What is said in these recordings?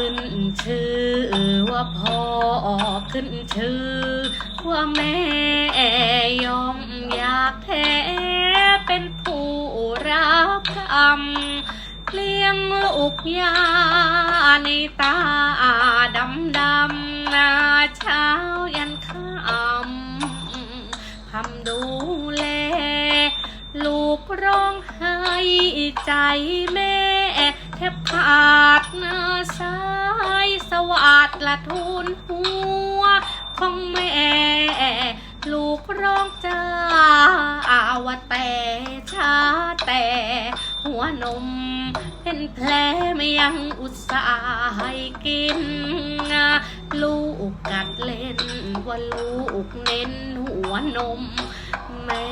ขึ้นชื่อว่าพ่อขึ้นชื่อว่าแม่ยอมอยากแท้เป็นผู้รับกรรมเลี้ยงลูกยาในตาดำดำนาเช้ายันค่ำทำดูแล ลูกร้องไห้ใจแม่ แทบขาดหน้าสายสวัสดละทุนหัว ของแม่ ลูกร้องจ้าอาวแต่ชาแต่ หัวนม เป็นแผลไม่ยังอุตส่าห์ให้กิน ลูกกัดเล่นว่าลูกเน้นหัวนม แม่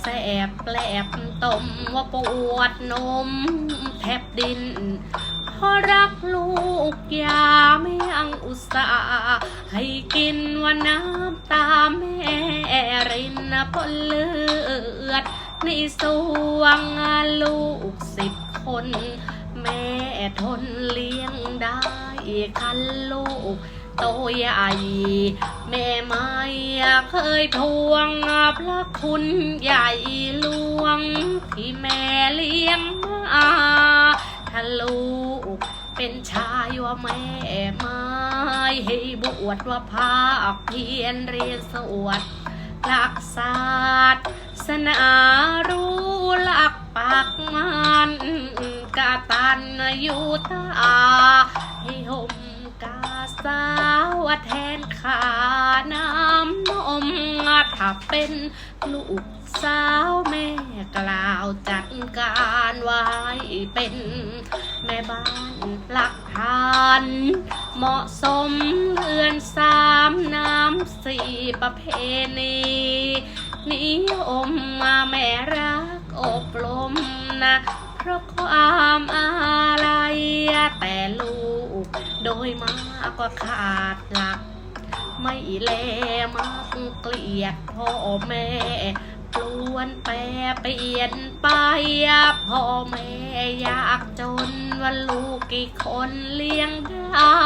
แสบแปลบตมว่าปวดนมแทบดินเพราะรักลูกยาไม่ยังอุตส่าห์ให้กินว่าน้ำตาแม่รินปนเลือดในสวงลูกสิบคน แม่ทนเลี้ยงได้คันลูก โตใหญ่แม่ไม่เคยทวงพระคุณใหญ่หลวง ที่แม่เลี้ยงมาถ้าลูกเป็นชายว่าแม่ไม่ให้บวชว่าภาคเพียนเรียนสวดหลักศาสตร์ศาสนารู้หลักปากมันกาตันอยู่ตาให้ห่มกาสา แทนขาน้ำนมถ้าเป็นลูกสาวแม่กล่าวจัดการไว้เป็นแม่บ้านหลักฐานเหมาะสมเรือนสามน้ำสี่ประเพณีนิยมมาแม่รักอบรมนะเพราะความอะไรแต่ลูกโดยมา ก็ขาดหลัก ไม่แลมักเกลียดพ่อแม่ปลวนแปรเปลี่ยนไปพ่อแม่อยากจนว่าลูกกี่คนเลี้ยงได้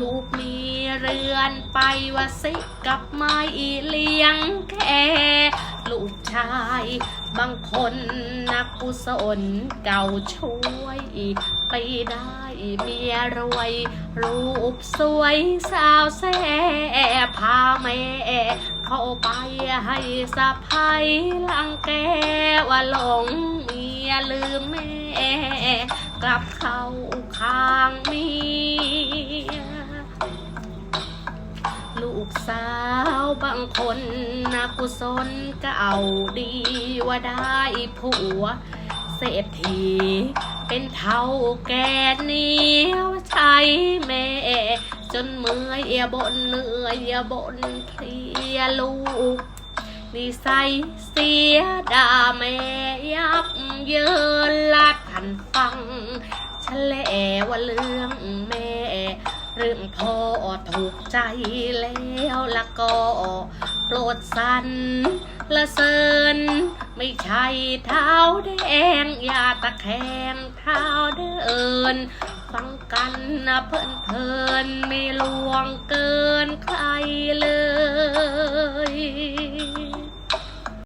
ลูกมีเรือนไปว่าสิกับไม่เลี้ยงแค่ ลูกชาย บางคนนักกุศลเก่าช่วยไปได้เมียรวย รูปสวยสาวแซ่พาแม่เข้าไปให้สะพายลังแกว่าหลงเมียลืมแม่ กลับเข้าข้างเมีาวบางคนนะกุศลเก่าดีว่าได้ผัว เศรษฐี เป็นเท่าแก่เนียวใช้แม่ จนเมื่อยบนเหนื่อยเอียบนเพลียลูกนิสัยเสียดาแม่ยับเยินลัดหันฟังฉแลว่าเรื่องแม่ เรื่องพ่อถูกใจแล้วละก็โปรดสันละเซินไม่ใช่เท้าแดง อย่าตะแคงเท้าเดิน ฟังกันนะเพลินเพลินๆไม่ลวงเกินใครเลย